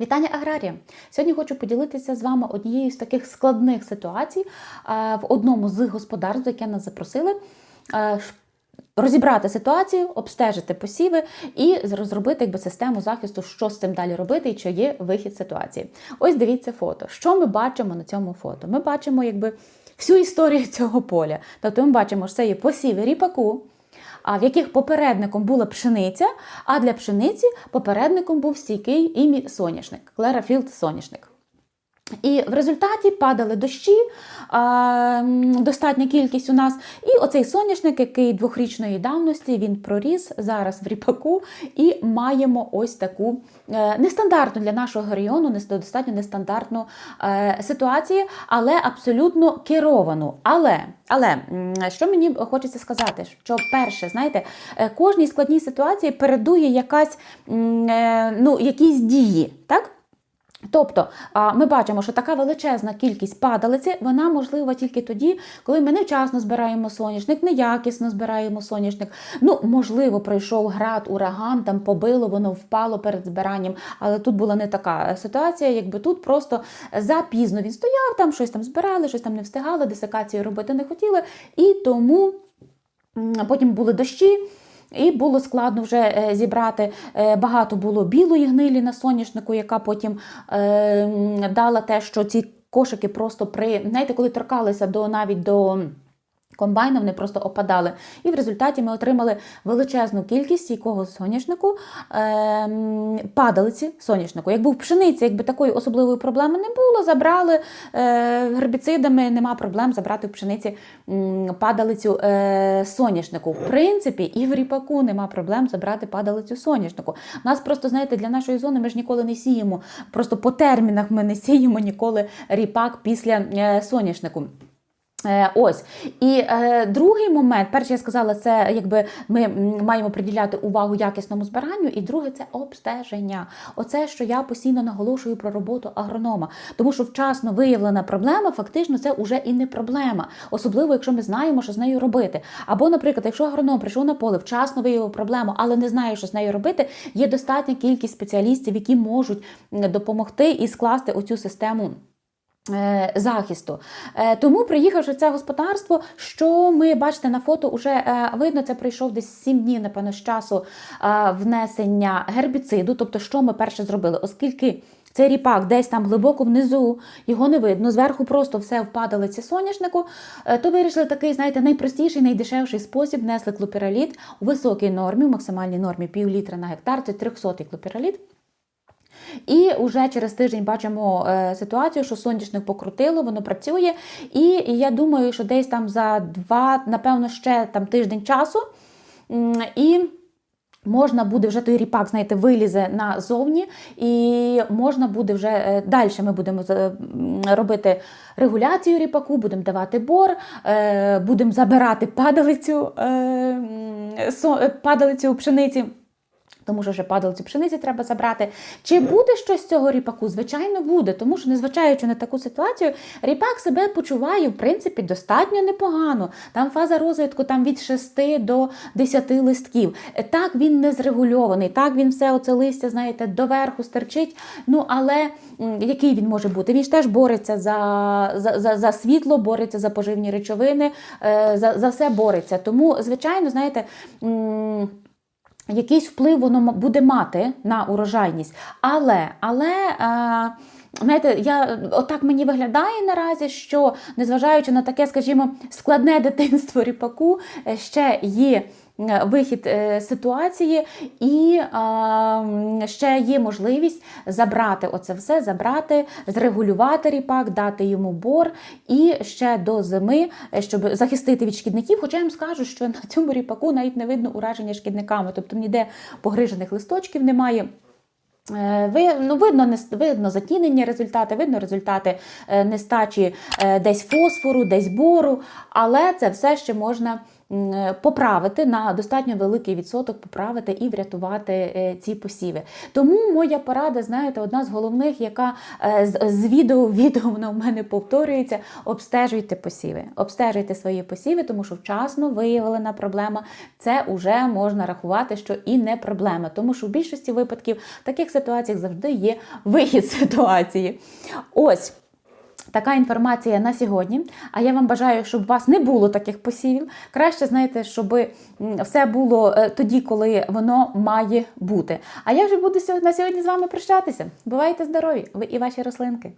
Вітання аграрія! Сьогодні хочу поділитися з вами однією з таких складних ситуацій в одному з господарств, яке нас запросили. Розібрати ситуацію, обстежити посіви і розробити якби, систему захисту, що з цим далі робити і чи є вихід ситуації. Ось дивіться фото. Що ми бачимо на цьому фото? Ми бачимо якби, всю історію цього поля. Тобто ми бачимо, що це є посіви ріпаку, в яких попередником була пшениця, а для пшениці попередником був стійкий імі соняшник, Клерафілд соняшник. І в результаті падали дощі, достатня кількість у нас. І оцей соняшник, який двохрічної давності, він проріс зараз в ріпаку, і маємо ось таку е, нестандартну для нашого регіону, достатньо нестандартну е, ситуацію, але абсолютно керовану. Але, але що мені хочеться сказати, що перше, знаєте, е, кожній складній ситуації передує якась ну, якісь дії, так? Тобто ми бачимо, що така величезна кількість падалиці, вона можлива тільки тоді, коли ми невчасно збираємо соняшник, неякісно збираємо соняшник. Ну, можливо, пройшов град, ураган, там побило, воно впало перед збиранням. Але тут була не така ситуація, якби тут просто запізно він стояв, там щось там збирали, щось там не встигали, десикацію робити не хотіли. І тому потім були дощі. І було складно вже е, зібрати. Е, Багато було білої гнилі на соняшнику, яка потім е, дала те, що ці кошики просто при знаєте, коли торкалися до навіть до. Комбайна вони просто опадали. І в результаті ми отримали величезну кількість якого соняшнику, ем, падалиці соняшнику. Як був пшениця, якби такої особливої проблеми не було, забрали е, гербіцидами, нема проблем забрати в пшениці м, падалицю е, соняшнику. В принципі, і в ріпаку нема проблем забрати падалицю соняшнику. У нас просто, знаєте, для нашої зони ми ж ніколи не сіємо. Просто по термінах ми не сіємо ніколи ріпак після е, соняшнику. Е, Ось і е, другий момент, перше я сказала, це якби ми маємо приділяти увагу якісному збиранню, і друге це обстеження. Оце, що я постійно наголошую про роботу агронома, тому що вчасно виявлена проблема, фактично це вже і не проблема, особливо якщо ми знаємо, що з нею робити. Або, наприклад, якщо агроном прийшов на поле, вчасно виявив проблему, але не знає, що з нею робити, є достатня кількість спеціалістів, які можуть допомогти і скласти оцю систему. Е, Захисту. Е, Тому, приїхавши в це господарство, що ми бачите на фото, вже е, видно, це пройшов десь 7 днів, напевно, з часу внесення гербіциду. Тобто, що ми перше зробили, оскільки. Цей ріпак десь там глибоко внизу, його не видно, зверху просто все впадали ці соняшнику, то вирішили такий, знаєте, найпростіший, найдешевший спосіб, внесли клопіраліт у високій нормі, в максимальній нормі пів літра на гектар, це 300 клопіраліт. І вже через тиждень бачимо е, ситуацію, що соняшник покрутило, воно працює. І я думаю, що десь там за два, напевно, ще там тиждень часу. І Можна буде вже той ріпак, знаєте, вилізе назовні, і можна буде вже е, далі. Ми будемо робити регуляцію ріпаку, будемо давати бор, е, будемо забирати падалицю, падалицю пшениці. Тому що вже падалицю пшениці треба забрати. Чи буде щось з цього ріпаку? Звичайно, буде, тому що, незважаючи на таку ситуацію, ріпак себе почуває в принципі достатньо непогано. Там фаза розвитку там від 6 до 10 листків. Е, Так він не зрегульований, так він все оце листя, знаєте, доверху стерчить. Ну але який він може бути? Він ж теж бореться за, за, за, за світло, бореться за поживні речовини, е, за, за все бореться. Тому, звичайно, знаєте. Якийсь вплив воно буде мати на урожайність. Але, але. Е, Знаєте, я отак мені виглядає наразі, що незважаючи на таке, скажімо, складне дитинство ріпаку, е, ще є е, вихід е, ситуації, і е, ще є можливість забрати оце все, забрати, зрегулювати ріпак, дати йому бор і ще до зими, е, щоб захистити від шкідників. Хоча я вам скажу, що на цьому ріпаку навіть не видно ураження шкідниками, тобто ніде погрижених листочків немає. Е, Ви, ну, видно, не- видно затінення результати, видно результати е, нестачі е, десь фосфору, десь бору, але це все ще можна поправити на достатньо великий відсоток, поправити і врятувати ці посіви. Тому моя порада, знаєте, одна з головних, яка з, відео відео вона в мене повторюється: обстежуйте посіви, обстежуйте свої посіви, тому що вчасно виявлена проблема. Це вже можна рахувати, що і не проблема, тому що в більшості випадків таких ситуаціях завжди є вихід ситуації. Ось. Така інформація на сьогодні. А я вам бажаю, щоб у вас не було таких посівів. Краще, знаєте, щоб все було е, тоді, коли воно має бути. А я вже буду на сьогодні з вами прощатися. Бувайте здорові, ви і ваші рослинки.